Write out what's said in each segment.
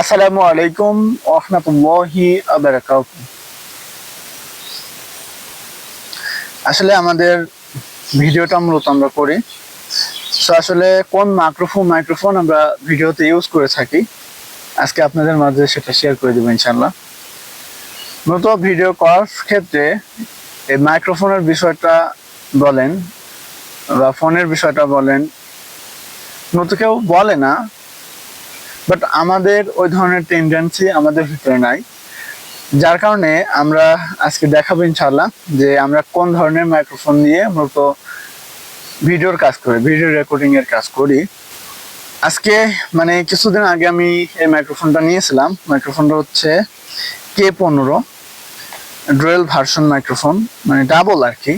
আসসালামু আলাইকুম রহমতুল্লাহি আবরাকাত আসলে আমাদের ভিডিওটা মূলত আমরা করি। সো আসলে কোন মাইক্রোফোন মাইক্রোফোন আমরা ভিডিওতে ইউজ করে থাকি, আজকে আপনাদের মাঝে সেটা শেয়ার করে দেবো ইনশাল্লাহ মূলত ভিডিও করার ক্ষেত্রে এই মাইক্রোফোনের বিষয়টা বলেন বা ফোনের বিষয়টা বলেন নতুন কেউ বলে না বাট আমাদের ওই ধরনের টেন্ডেন্সি আমাদের ভিতরে নাই। যার কারণে আমরা আজকে দেখাবো ইনশাল্লাহ যে আমরা কোন ধরনের মাইক্রোফোন দিয়ে মূলত ভিডিওর কাজ করি ভিডিও রেকর্ডিং এর কাজ করি। আজকে মানে কিছুদিন আগে আমি এই মাইক্রোফোনটা নিয়েছিলাম। মাইক্রোফোনটা হচ্ছে কে পনেরো ডুয়েল ভার্সন মাইক্রোফোন মানে ডাবল আর কি।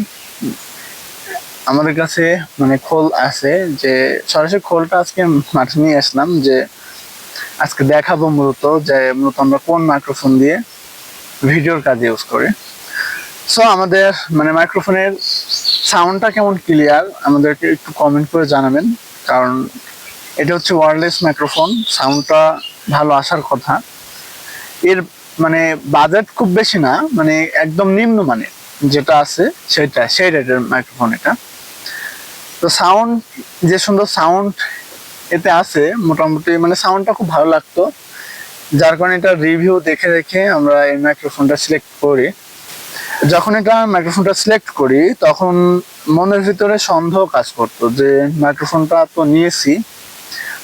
আমাদের কাছে মানে খোল আছে যে সরাসরি খোলটা আজকে মাঠে নিয়ে আসলাম যে আজকে দেখাবো মূলত যে মূলত আমরা কোন মাইক্রোফোন দিয়ে ভিডিওর কাজে ইউজ করি। সো আমাদের মানে মাইক্রোফোনের সাউন্ডটা কেমন ক্লিয়ার আমাদেরকে একটু কমেন্ট করে জানাবেন। কারণ এটা হচ্ছে ওয়ারলেস মাইক্রোফোন সাউন্ডটা ভালো আসার কথা। এর মানে বাজেট খুব বেশি না মানে একদম নিম্ন মানের যেটা আছে সেটা, সেই রেটের মাইক্রোফোন এটা। তো সাউন্ড যে সুন্দর সাউন্ড এতে আছে, মোটামুটি মানে সাউন্ডটা খুব ভালো লাগতো। যার কারণে এটা রিভিউ দেখে দেখে আমরা এই মাইক্রোফোনটা সিলেক্ট করি। যখন এটা মাইক্রোফোনটা সিলেক্ট করি, তখন মনের ভিতরে সন্দেহ কাজ করতো যে মাইক্রোফোনটা তো নিয়েছি।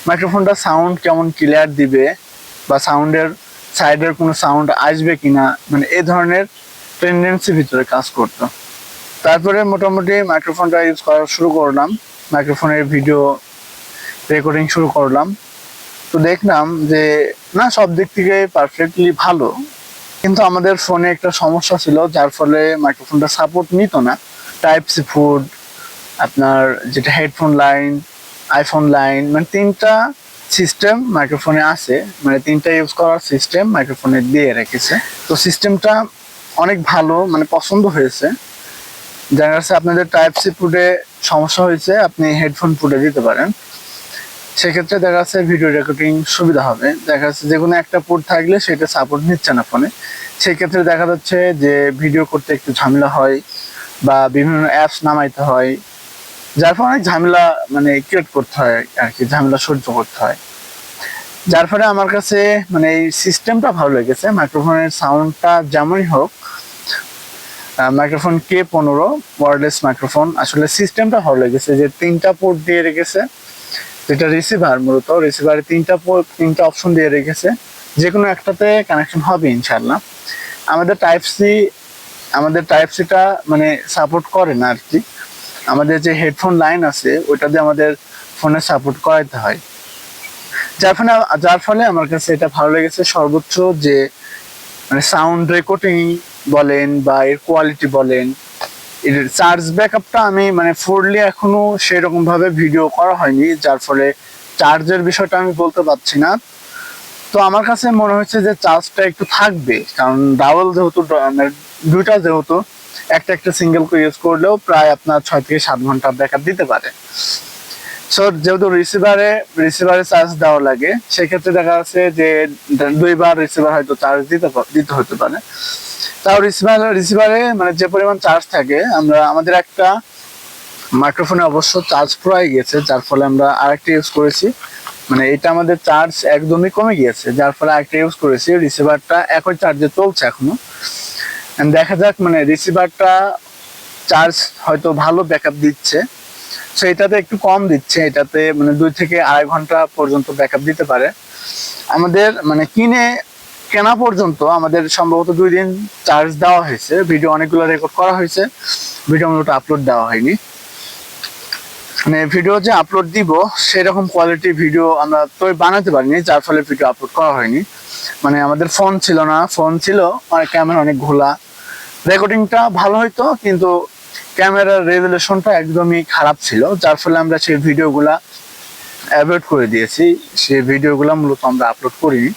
মাইক্রোফোনটা সাউন্ড কেমন ক্লিয়ার দিবে বা সাউন্ডের সাইডের কোনো সাউন্ড আসবে কিনা মানে এ ধরনের টেন্ডেন্সি ভিতরে কাজ করতো। তারপরে মোটামুটি মাইক্রোফোনটা ইউজ করা শুরু করলাম। মাইক্রোফোনের ভিডিও রেকর্ডিং শুরু করলাম। তো দেখলাম যে, না, সব দিক থেকে পারফেক্টলি ভালো। কিন্তু আমাদের ফোনে একটা সমস্যা ছিল, যার ফলে মাইক্রোফোনটা সাপোর্ট নিত না। টাইপ সি ফুড আপনার যেটা হেডফোন লাইন আইফোন লাইন মানে তিনটা সিস্টেম মাইক্রোফোনে আছে। মানে তিনটা ইউজ করার সিস্টেম মাইক্রোফোনে দিয়ে রেখেছে। তো সিস্টেমটা অনেক ভালো মানে পছন্দ হয়েছে। দেখা যাচ্ছে আপনাদের টাইপ সি ফুডে সমস্যা হয়েছে, আপনি হেডফোন ফুডে দিতে পারেন। সেক্ষেত্রে দেখা যাচ্ছে ভিডিও রেকর্ডিং সুবিধা হবে। দেখা যাচ্ছে যে কোনো একটা পোর্ট থাকলে সেটা সাপোর্ট নিচ্ছে না ফোনে সেক্ষেত্রে দেখা যাচ্ছে যে ভিডিও করতে একটু ঝামেলা হয় বা বিভিন্ন অ্যাপস নামাইতে হয়, যার ফলে অনেক ঝামেলা মানে ক্রিয়েট করতে হয় আর কি ঝামেলা সহ্য করতে হয়। যার ফলে আমার কাছে মানে এই সিস্টেমটা ভালো লেগেছে। মাইক্রোফোনের সাউন্ডটা যেমনই হোক মাইক্রোফোন কে পনেরো ওয়ারলেস মাইক্রোফোন আসলে সিস্টেমটা ভালো লেগেছে যে তিনটা পোর্ট দিয়ে রেখেছে। যেটা রিসিভার মূলত। রিসিভারে তিনটা তিনটা অপশন দিয়ে রেখেছে। যে কোনো একটাতে কানেকশন হবে ইনশাল্লাহ আমাদের টাইপ সি আমাদের টাইপ সিটা মানে সাপোর্ট করে না আর কি আমাদের যে হেডফোন লাইন আছে, ওইটা দিয়ে আমাদের ফোনে সাপোর্ট করাইতে হয়। যার ফলে যার ফলে আমার কাছে এটা ভালো লেগেছে, সর্বোচ্চ যে মানে সাউন্ড রেকর্ডিং বলেন বা এর কোয়ালিটি বলেন এর চার্জ ব্যাকআপটা আমি মানে ফুললি এখনও সেরকম ভাবে ভিডিও করা হয়নি, যার ফলে চার্জের বিষয়টা আমি বলতে পারছি না। তো আমার কাছে মনে হচ্ছে যে চার্জটা একটু থাকবে, কারণ ডাবল যেহেতু মানে দুইটা যেহেতু, একটা একটা সিঙ্গেল ইউজ করলেও প্রায় আপনার ছয় থেকে সাত ঘণ্টা ব্যাকআপ দিতে পারে। সো যেহেতু রিসিভারে রিসিভারে চার্জ দেওয়া লাগে, সেক্ষেত্রে দেখা যাচ্ছে যে দুইবার রিসিভার হয়তো চার্জ দিতে দিতে হতে পারে। তাও রিসিভার রিসিভারে মানে যে পরিমাণ চার্জ থাকে, আমরা, আমাদের একটা মাইক্রোফোনে অবশ্য চার্জ ফুরাই গিয়েছে, যার ফলে আমরা আরেকটা ইউজ করেছি। মানে এটা আমাদের চার্জ একদমই কমে গিয়েছে, যার ফলে আরেকটা ইউজ করেছি রিসিভারটা একই চার্জে চলছে এখনও। দেখা যাক মানে রিসিভারটা চার্জ হয়তো ভালো ব্যাকআপ দিচ্ছে সো এটাতে একটু কম দিচ্ছে, এটাতে মানে দুই থেকে আড়াই ঘণ্টা পর্যন্ত ব্যাকআপ দিতে পারে। আমাদের মানে কিনে কেনা পর্যন্ত আমাদের সম্ভবত দুই দিন চার্জ দেওয়া হয়েছে। ভিডিও অনেকগুলো রেকর্ড করা হয়েছে। ভিডিও মূলত আপলোড দেওয়া হয়নি। মানে ভিডিও যে আপলোড দিব, সেরকম কোয়ালিটি ভিডিও আমরা তো বানাতে পারিনি, যার ফলে ভিডিও আপলোড করা হয়নি। মানে আমাদের ফোন ছিল না। ফোন ছিল অনেক ক্যামেরা অনেক ঘোলা। রেকর্ডিংটা ভালো হইতো, কিন্তু ক্যামেরার রেজুলেশনটা একদমই খারাপ ছিল, যার ফলে আমরা সেই ভিডিওগুলা অ্যাভয়েড করে দিয়েছি। সেই ভিডিওগুলো মূলত আমরা আপলোড করিনি।